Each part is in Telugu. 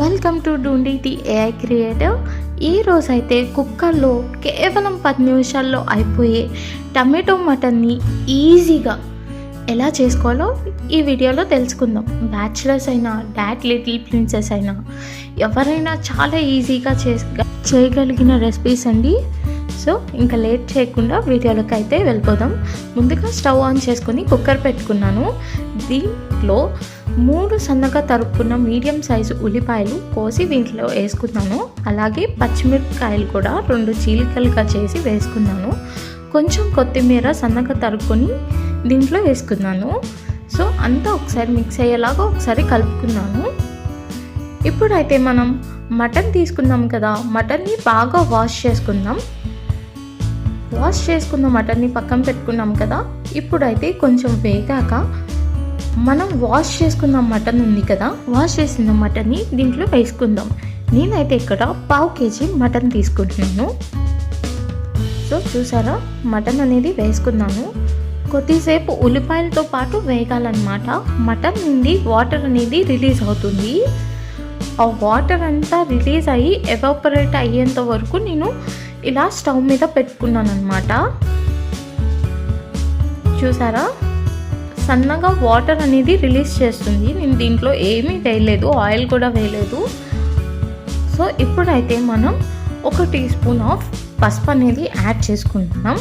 వెల్కమ్ టు డూండి ది ఏఐ క్రియేటివ్ ఈ రోజైతే కుక్కర్లో కేవలం పది నిమిషాల్లో అయిపోయే టమాటో మటన్ని ఈజీగా ఎలా చేసుకోవాలో ఈ వీడియోలో తెలుసుకుందాం. బ్యాచిలర్స్ అయినా డాట్ లిటిల్ ప్రిన్సెస్ అయినా ఎవరైనా చాలా ఈజీగా చే చేయగలిగిన రెసిపీస్ అండి. సో ఇంకా లేట్ చేయకుండా వీడియోలోకి అయితే వెళ్ళిపోదాం. ముందుగా స్టవ్ ఆన్ చేసుకొని కుక్కర్ పెట్టుకున్నాను. దీంట్లో మూడు సన్నగా తరుక్కున్న మీడియం సైజు ఉల్లిపాయలు కోసి దీంట్లో వేసుకున్నాను. అలాగే పచ్చిమిరపకాయలు కూడా రెండు చీలికలుగా చేసి వేసుకున్నాను. కొంచెం కొత్తిమీర సన్నగా తరుక్కొని దీంట్లో వేసుకున్నాను. సో అంతా ఒకసారి మిక్స్ అయ్యేలాగా ఒకసారి కలుపుకున్నాను. ఇప్పుడైతే మనం మటన్ తీసుకున్నాం కదా మటన్ని బాగా వాష్ చేసుకుందాం. వాష్ చేసుకున్న మటన్ని పక్కన పెట్టుకున్నాం కదా ఇప్పుడైతే కొంచెం వేగాక మనం వాష్ చేసుకున్న మటన్ ఉంది కదా వాష్ చేసిన మటన్ని దీంట్లో వేసుకుందాం. నేనైతే ఇక్కడ పావు కేజీ మటన్ తీసుకుంటున్నాను. సో చూసారా? మటన్ అనేది వేసుకున్నాను కొద్దిసేపు ఉల్లిపాయలతో పాటు వేగాలన్నమాట. మటన్ నుండి వాటర్ అనేది రిలీజ్ అవుతుంది. ఆ వాటర్ అంతా రిలీజ్ అయ్యి ఎవాపరేట్ అయ్యేంత వరకు నేను ఇలా స్టవ్ మీద పెట్టుకున్నాను అనమాట చూసారా? సన్నగా వాటర్ అనేది రిలీజ్ చేస్తుంది. నేను దీంట్లో ఏమీ వేయలేదు ఆయిల్ కూడా వేయలేదు. సో ఇప్పుడైతే మనం ఒక టీ స్పూన్ ఆఫ్ పసుపు అనేది యాడ్ చేసుకుంటున్నాం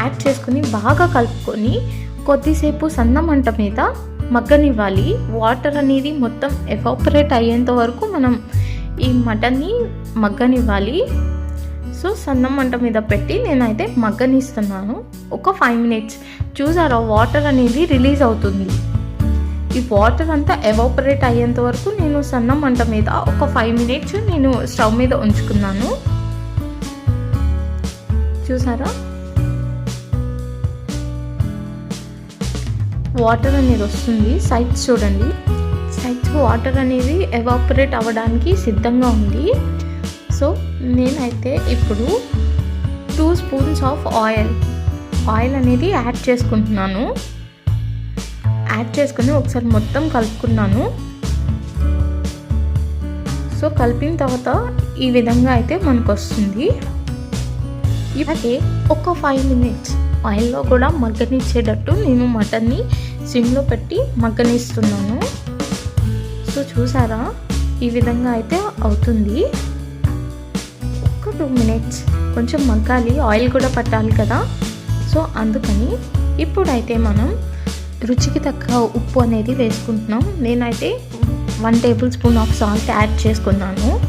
యాడ్ చేసుకుని బాగా కలుపుకొని కొద్దిసేపు సన్న మంట మీద మగ్గనివ్వాలి. వాటర్ అనేది మొత్తం ఎవాపరేట్ అయ్యేంత వరకు మనం ఈ మటన్ని మగ్గనివ్వాలి. సో సన్న మంట మీద పెట్టి నేనైతే మగ్గనిస్తున్నాను. ఒక ఫైవ్ మినిట్స్ చూసారా వాటర్ అనేది రిలీజ్ అవుతుంది. ఈ వాటర్ అంతా ఎవాపరేట్ అయ్యేంత వరకు నేను సన్న మంట మీద ఒక ఫైవ్ మినిట్స్ నేను స్టవ్ మీద ఉంచుకున్నాను. చూసారా? వాటర్ అనేది వస్తుంది. సైడ్స్ చూడండి. సైడ్స్ వాటర్ అనేది ఎవాపరేట్ అవ్వడానికి సిద్ధంగా ఉంది. సో నేనైతే ఇప్పుడు two spoons of oil. Oil అనేది యాడ్ చేసుకుంటున్నాను. యాడ్ చేసుకుని ఒకసారి మొత్తం కలుపుకున్నాను. సో కలిపిన తర్వాత ఈ విధంగా అయితే మనకు వస్తుంది ఇలాగే ఒక ఫైవ్ మినిట్స్ ఆయిల్లో కూడా మగ్గనిచ్చేటట్టు నేను మటన్ని సిమ్లో పెట్టి మగ్గనిస్తున్నాను. సో చూసారా? ఈ విధంగా అయితే అవుతుంది. ఒక టూ మినిట్స్ కొంచెం మగ్గాలి. ఆయిల్ కూడా పట్టాలి కదా. సో అందుకని ఇప్పుడైతే మనం రుచికి తగ్గ ఉప్పు అనేది వేసుకుంటున్నాం. నేనైతే one tablespoon of salt add చేసుకున్నాను.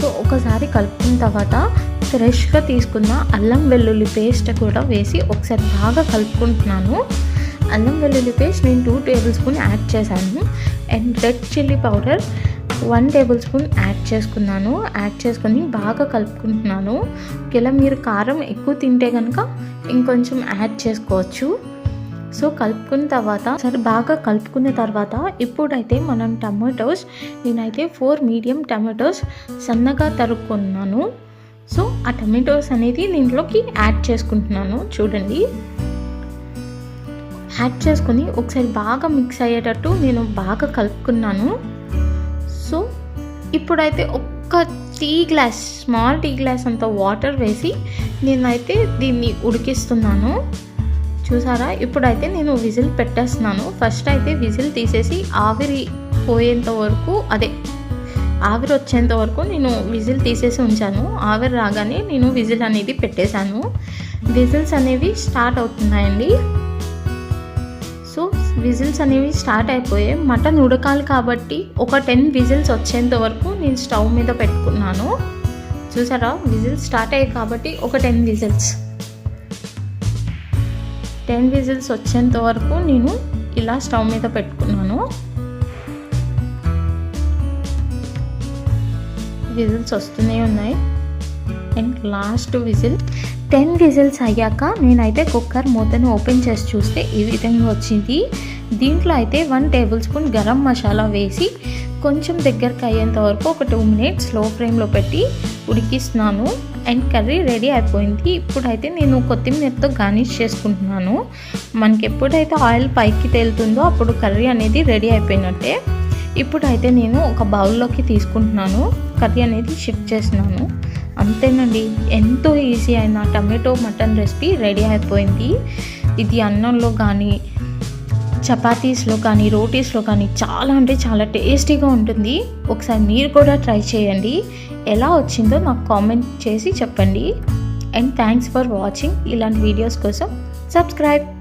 సో ఒకసారి కలుపుకున్న తర్వాత ఫ్రెష్గా తీసుకున్న అల్లం వెల్లుల్లి పేస్ట్ కూడా వేసి ఒకసారి బాగా కలుపుకుంటున్నాను. అల్లం వెల్లుల్లి పేస్ట్ నేను టూ టేబుల్ స్పూన్ యాడ్ చేశాను. And red chilli powder one tablespoon add చేసుకున్నాను. యాడ్ చేసుకొని బాగా కలుపుకుంటున్నాను. ఇలా మీరు కారం ఎక్కువ తింటే కనుక ఇంకొంచెం యాడ్ చేసుకోవచ్చు. సో కలుపుకున్న తర్వాత సరే బాగా కలుపుకున్న తర్వాత ఇప్పుడైతే మనం టమాటోస్ నేనైతే ఫోర్ మీడియం టమాటోస్ సన్నగా తరుక్కున్నాను. సో ఆ టమాటోస్ అనేది దీంట్లోకి యాడ్ చేసుకుంటున్నాను. చూడండి. యాడ్ చేసుకొని ఒకసారి బాగా మిక్స్ అయ్యేటట్టు నేను బాగా కలుపుకున్నాను. సో ఇప్పుడైతే ఒక్క tea glass small tea glass అంత వాటర్ వేసి నేనైతే దీన్ని ఉడికిస్తున్నాను. చూసారా? ఇప్పుడైతే నేను విజిల్ పెట్టేస్తున్నాను. ఫస్ట్ అయితే విజిల్ తీసేసి ఆవిరి పోయేంత వరకు అదే ఆవిరి వచ్చేంత వరకు నేను విజిల్ తీసేసి ఉంచాను. ఆవిరి రాగానే నేను విజిల్ అనేది పెట్టేశాను. విజిల్స్ అనేవి స్టార్ట్ అవుతున్నాయండి. విజిల్స్ అనేవి స్టార్ట్ అయిపోయాయి. మటన్ ఉడకాలి కాబట్టి ఒక టెన్ విజిల్స్ వచ్చేంత వరకు నేను స్టవ్ మీద పెట్టుకున్నాను. చూసారా? విజిల్స్ స్టార్ట్ అయ్యాయి కాబట్టి ఒక టెన్ విజిల్స్. టెన్ విజిల్స్ వచ్చేంత వరకు నేను ఇలా స్టవ్ మీద పెట్టుకున్నాను. విజిల్స్ వస్తూనే ఉన్నాయి. Last whistle. టెన్ విజిల్స్ అయ్యాక నేనైతే కుక్కర్ మూతను ఓపెన్ చేసి చూస్తే ఈ విధంగా వచ్చింది. దీంట్లో అయితే one tablespoon garam masala వేసి కొంచెం దగ్గరకు అయ్యేంత వరకు ఒక టూ మినిట్స్ స్లో ఫ్లేమ్లో పెట్టి ఉడికిస్తున్నాను. అండ్ కర్రీ రెడీ అయిపోయింది. ఇప్పుడైతే నేను కొత్తిమీరతో గార్నిష్ చేసుకుంటున్నాను. మనకి ఎప్పుడైతే ఆయిల్ పైకి తేలుతుందో అప్పుడు కర్రీ అనేది రెడీ అయిపోయినట్టే. ఇప్పుడైతే నేను ఒక బౌల్లోకి తీసుకుంటున్నాను. కర్రీ అనేది షిఫ్ట్ చేస్తున్నాను. అంతేనండి. ఎంతో ఈజీ అయిన టమాటో మటన్ రెసిపీ రెడీ అయిపోయింది. ఇది అన్నంలో కానీ చపాతీస్లో కానీ రోటీస్లో కానీ చాలా అంటే చాలా టేస్టీగా ఉంటుంది. ఒకసారి మీరు కూడా ట్రై చేయండి. ఎలా వచ్చిందో నాకు కామెంట్ చేసి చెప్పండి. And thanks for watching. ఇలాంటి వీడియోస్ కోసం సబ్స్క్రైబ్.